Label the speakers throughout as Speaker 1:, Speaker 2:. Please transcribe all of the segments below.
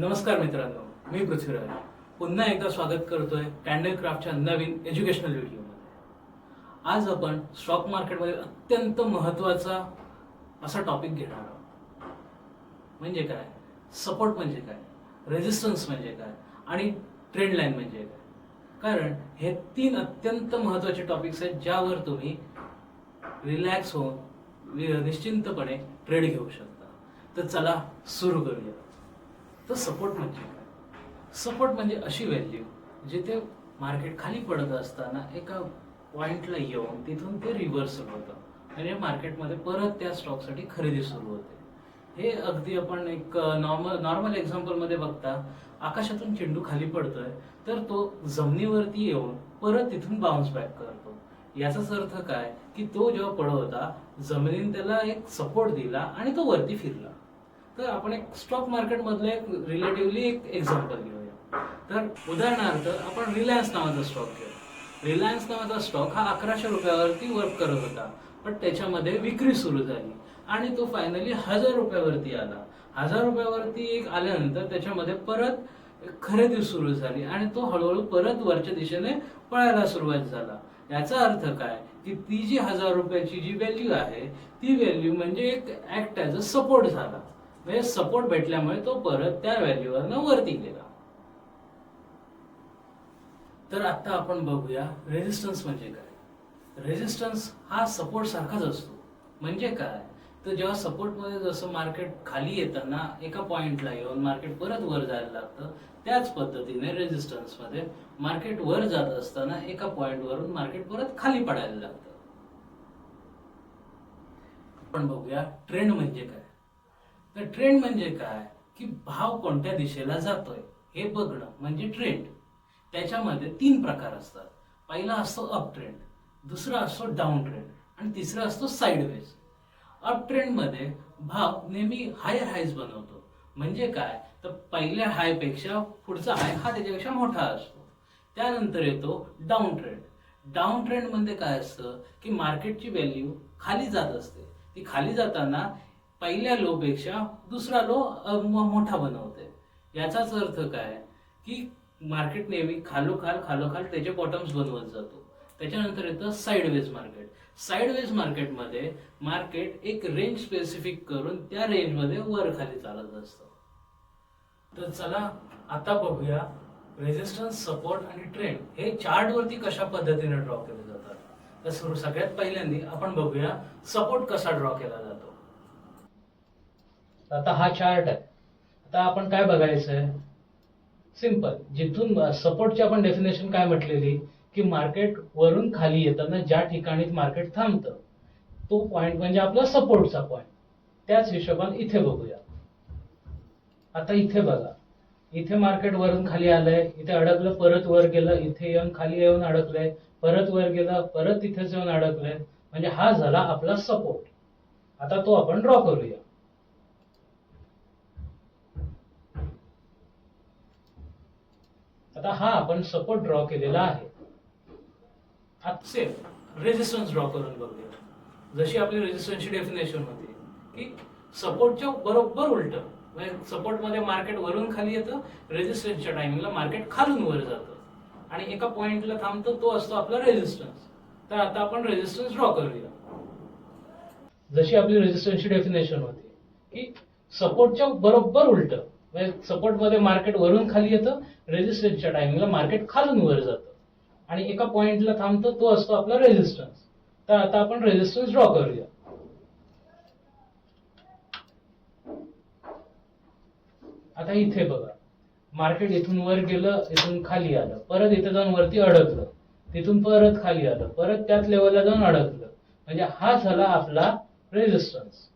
Speaker 1: नमस्कार मित्रांनो मी पृथ्वीराज. पुन्हा एकदा स्वागत करतोय कॅन्डल क्राफ्टच्या नवीन एज्युकेशनल व्हिडिओमध्ये आज आपण स्टॉक मार्केटमध्ये अत्यंत महत्त्वाचा असा टॉपिक घेणार आहोत. म्हणजे काय? सपोर्ट म्हणजे काय? रेजिस्टन्स म्हणजे काय? आणि ट्रेंड लाईन म्हणजे काय? कारण हे तीन अत्यंत महत्त्वाचे टॉपिक्स आहेत ज्यावर तुम्ही रिलॅक्स होऊन निश्चिंतपणे ट्रेड घेऊ शकता. तर चला सुरू करूया. तर सपोर्ट म्हणजे सपोर्ट म्हणजे अशी व्हॅल्यू जिथे मार्केट खाली पडत असताना एका पॉईंटला येऊन तिथून ते रिव्हर्सल होतं. म्हणजे मार्केटमध्ये परत त्या स्टॉकसाठी खरेदी सुरू होते. हे अगदी आपण एक नॉर्मल नॉर्मल एक्झाम्पलमध्ये बघता आकाशातून चेंडू खाली पडतोय तर तो जमिनीवरती येऊन परत तिथून बाउन्स बॅक करतो. याचाच अर्थ काय? की तो जेव्हा पडवता जमिनीने त्याला एक सपोर्ट दिला आणि तो वरती फिरला. तर आपण एक स्टॉक मार्केट मधले एक रिलेटिव्हली एक एक्झाम्पल घेऊया. तर उदाहरणार्थ आपण रिलायन्स नावाचा स्टॉक घेऊ रिलायन्स नावाचा स्टॉक हा अकराशे रुपयावरती वर्क करत होता. पण त्याच्यामध्ये विक्री सुरू झाली. आणि तो फायनली हजार रुपयावरती आला. हजार रुपयावरती एक आल्यानंतर त्याच्यामध्ये परत खरेदी सुरू झाली. आणि तो हळूहळू परत वरच्या दिशेने पळायला सुरुवात झाला. याचा अर्थ काय? की ती जी हजार रुपयाची जी व्हॅल्यू आहे ती व्हॅल्यू म्हणजे एक ऍक्ट ॲज अ सपोर्ट झाला. म्हणजे सपोर्ट भेटल्यामुळे तो परत त्या व्हॅल्यूवरनं वरती गेला. तर आता आपण बघूया रेजिस्टन्स म्हणजे काय? रेजिस्टन्स हा सपोर्ट सारखाच असतो. म्हणजे काय? तर जेव्हा सपोर्टमध्ये जसं मार्केट खाली येताना एका पॉइंटला येऊन मार्केट परत वर जायला लागतं त्याच पद्धतीने रेजिस्टन्समध्ये मार्केट वर जात असताना एका पॉइंटवरून मार्केट परत खाली पडायला लागतं. आपण बघूया ट्रेंड म्हणजे काय? तर ट्रेंड म्हणजे काय? की भाव कोणत्या दिशेला जातोय? हे बघणं म्हणजे ट्रेंड त्याच्यामध्ये तीन प्रकार असतात. पहिला असतो अप ट्रेंड दुसरा असतो डाऊन ट्रेंड आणि तिसरा असतो साईडवेज अप ट्रेंडमध्ये भाव नेहमी हायर हायज बनवतो. म्हणजे काय? तर पहिल्या हायपेक्षा पुढचा हाय हा त्याच्यापेक्षा मोठा असतो. त्यानंतर येतो डाऊन ट्रेंड डाऊन ट्रेंडमध्ये काय असतं? की मार्केटची व्हॅल्यू खाली जात असते. ती खाली जाताना पहिल्या लो पेक्षा दुसरा लो मोठा बनवते याचाच अर्थ काय? की मार्केट नेहमी खालोखाल खालोखाल त्याचे बॉटम्स बनवत जातो. त्याच्यानंतर येतं साईडवेज मार्केट साईडवेज मार्केटमध्ये मार्केट एक रेंज स्पेसिफिक करून त्या रेंजमध्ये वर खाली चालत असतं. तर चला आता बघूया रेजिस्टन्स सपोर्ट आणि ट्रेंड हे चार्टवरती कशा पद्धतीने ड्रॉ केले जातात? तर सगळ्यात पहिल्यांदी आपण बघूया सपोर्ट कसा ड्रॉ केला जातो. आता हा चार्ट आहे. आता आपण काय बघायचंय? सिंपल जिथून सपोर्टची आपण डेफिनेशन काय म्हटलेली? की मार्केट वरून खाली येताना ज्या ठिकाणी मार्केट थांबतं तो पॉइंट म्हणजे आपला सपोर्टचा पॉइंट त्याच हिशोबाने इथे बघूया. आता इथे बघा. इथे मार्केट वरून खाली आलंय इथे अडकलं परत वर गेलं इथे येऊन खाली येऊन अडकलंय परत वर गेलं परत इथेच येऊन अडकलंय. म्हणजे हा झाला आपला सपोर्ट आता तो आपण ड्रॉ करूया. आता हा आपण सपोर्ट ड्रॉ केलेला आहे. सेफ रेजिस्टन्स ड्रॉ करून बघूया. जशी आपली रेजिस्टन्सची डेफिनेशन होती की सपोर्टच्या बरोबर उलट. म्हणजे सपोर्टमध्ये मार्केट वरून खाली येतं रेजिस्टन्सच्या टायमिंगला मार्केट खालून वर जातं. आणि एका पॉइंटला थांबतो तो असतो आपला रेजिस्टन्स तर आता आपण रेजिस्टन्स ड्रॉ करूया. जशी आपली रेजिस्टन्सची डेफिनेशन होती की सपोर्टच्या बरोबर उलट. म्हणजे सपोर्टमध्ये मार्केट वरून खाली येतं रेजिस्टन्सच्या टायमिंगला मार्केट खालून वर जातं. आणि एका पॉइंटला थांबतो तो असतो आपला रेजिस्टन्स तर आता आपण रेजिस्टन्स ड्रॉ करूया. आता इथे बघा. मार्केट इथून वर गेलं इथून खाली आलं. परत इथे जाऊन वरती अडकलं. तिथून परत खाली आलं. परत त्याच लेवलला जाऊन अडकलं. म्हणजे हा झाला आपला रेजिस्टन्स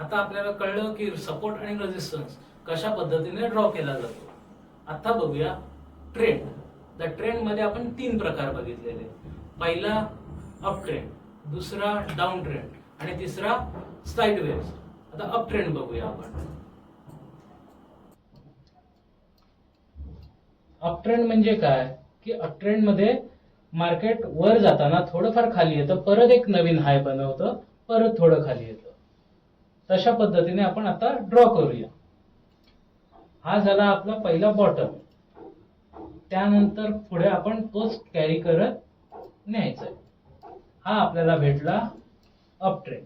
Speaker 1: आता आपल्याला कळलं की सपोर्ट आणि रेजिस्टन्स कशा पद्धतीने ड्रॉ केला जातो. आता बघूया ट्रेंड द ट्रेंडमध्ये आपण तीन प्रकार बघितलेले. पहिला अप ट्रेंड दुसरा डाऊन ट्रेंड आणि तिसरा स्लाइड वेव्स आता अप ट्रेंड बघूया आपण. अप ट्रेंड म्हणजे काय? की अप ट्रेंडमध्ये मार्केट वर जाताना थोडंफार खाली येतं परत एक नवीन हाय बनवतं परत थोडं खाली येतं. तशा पद्धतीने आपण आता ड्रॉ करूया. हा झाला आपला पहिला बॉटम त्यानंतर पुढे आपण तोच कॅरी करत न्यायचा हा आपल्याला भेटला अप ट्रेंड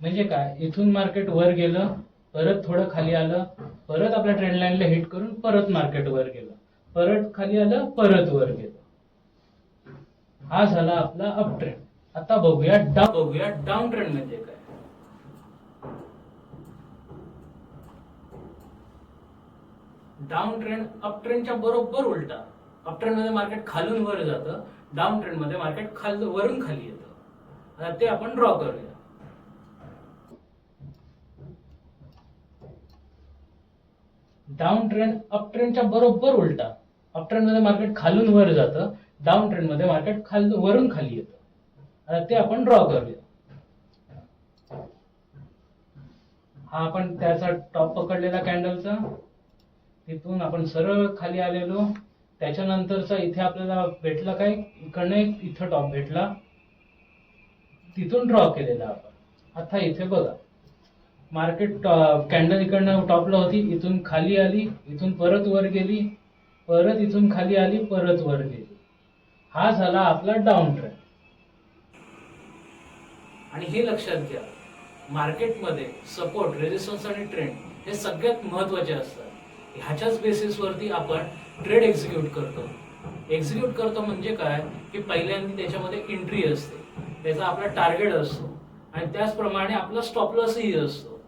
Speaker 1: म्हणजे काय? इथून मार्केट वर गेलं परत थोडं खाली आलं परत आपल्या ट्रेंड लाईनला हिट करून परत मार्केट वर गेलं. परत खाली आलं परत वर गेलं. हा झाला आपला अप ट्रेंड आता बघूया डाऊन बघूया डाऊन ट्रेंड म्हणजे काय? डाऊन ट्रेंड अप ट्रेंडच्या बरोबर उलटा. अप ट्रेंडमध्ये मार्केट खालून वर जातं डाऊन ट्रेंडमध्ये मार्केट खाल वरून खाली येतं. आता ते आपण ड्रॉ करूया. डाऊन ट्रेंड अप ट्रेंडच्या बरोबर उलटा. अप ट्रेंडमध्ये मार्केट खालून वर जातं डाऊन ट्रेंडमध्ये मार्केट खाल वरून खाली येतं. आता ते आपण ड्रॉ करूया. हा आपण त्याचा टॉप पकडलेला कॅन्डलचा तिथून आपण सरळ खाली आलेलो. त्याच्यानंतरचा इथे आपल्याला भेटला काय? इकडनं एक इथं टॉप भेटला. तिथून ड्रॉ केलेला आपण. आता इथे बघा. मार्केट कॅन्डल इकडनं टॉपला होती. इथून खाली आली. इथून परत वर गेली. परत इथून खाली आली. परत वर गेली. हा झाला आपला डाऊन ट्रेंड आणि हे लक्षात घ्या. मार्केटमध्ये सपोर्ट रेजिस्टन्स आणि ट्रेंड हे सगळ्यात महत्त्वाचे असतात. ह्याच्याच बेसिसवरती आपण ट्रेड एक्झिक्यूट करतो. एक्झिक्यूट करतो म्हणजे काय? की पहिल्यांदा त्याच्यामध्ये एंट्री असते. त्याचा आपला टार्गेट असतो. आणि त्याचप्रमाणे आपला स्टॉप लॉसही असतो.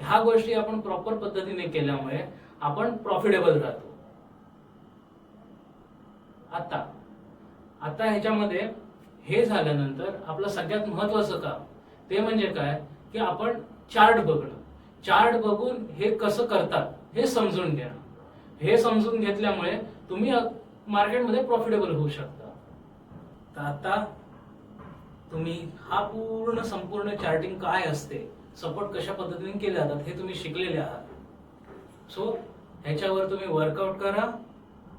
Speaker 1: ह्या गोष्टी आपण प्रॉपर पद्धतीने केल्यामुळे आपण प्रॉफिटेबल राहतो. आता आता ह्याच्यामध्ये हे झाल्यानंतर आपलं सगळ्यात महत्वाचं काम ते म्हणजे काय? की आपण चार्ट बघणं. चार्ट बघून हे कसं करतात? हे समजून घ्या. हे समजून घेतल्यामुळे तुम्ही मार्केटमध्ये प्रॉफिटेबल होऊ शकता. तर आता तुम्ही हा पूर्ण संपूर्ण चार्टिंग काय असते सपोर्ट कशा पद्धतीने केले जातात हे तुम्ही शिकलेले आहात. सो ह्याच्यावर तुम्ही वर्कआउट करा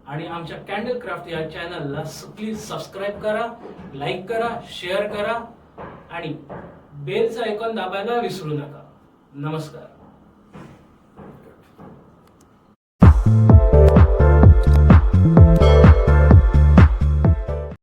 Speaker 1: आणि आमच्या कॅन्डल क्राफ्ट या चॅनलला प्लीज सबस्क्राईब करा लाईक करा शेअर करा आणि बेलचं आयकॉन दाबायला विसरू नका. नमस्कार.